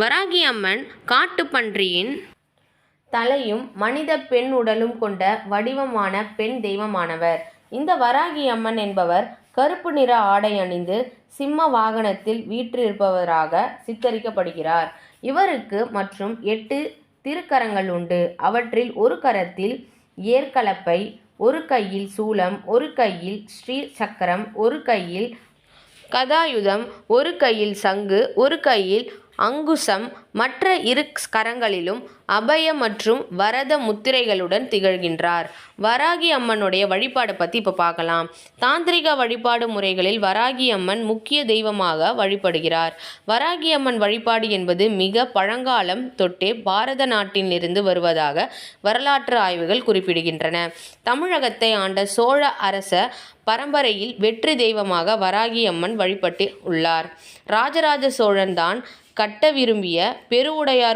வராகி அம்மன் காட்டுப்பன்றியின் தலையும் மனித பெண் உடலும் கொண்ட வடிவமான பெண் தெய்வமானவர். இந்த வராகி அம்மன் என்பவர் கருப்பு நிற ஆடை அணிந்து சிம்ம வாகனத்தில் வீற்றிருப்பவராக சித்தரிக்கப்படுகிறார். இவருக்கு மற்றும் எட்டு திருக்கரங்கள் உண்டு. அவற்றில் ஒரு கரத்தில் ஏர்கலப்பை ஒரு கையில் சூலம் ஒரு கையில் ஸ்ரீ சக்கரம் ஒரு கையில் கதாயுதம் ஒரு கையில் சங்கு ஒரு கையில் அங்குசம் மற்ற இரு கரங்களிலும் அபய மற்றும் வரத முத்திரைகளுடன் திகழ்கின்றார். வராகி அம்மனுடைய வழிபாடை பற்றி இப்போ பார்க்கலாம் தாந்திரிக வழிபாடு முறைகளில் வராகி அம்மன் முக்கிய தெய்வமாக வழிபடுகிறார். வராகி அம்மன் வழிபாடு என்பது மிக பழங்காலம் தொட்டே பாரத நாட்டிலிருந்து வருவதாக வரலாற்று ஆய்வுகள் குறிப்பிடுகின்றன. தமிழகத்தை ஆண்ட சோழ அரச பரம்பரையில் வெற்றி தெய்வமாக வராகி அம்மன் வழிபட்டு உள்ளார். ராஜராஜ சோழன் தான் கட்ட விரும்பிய பெருவுடையார்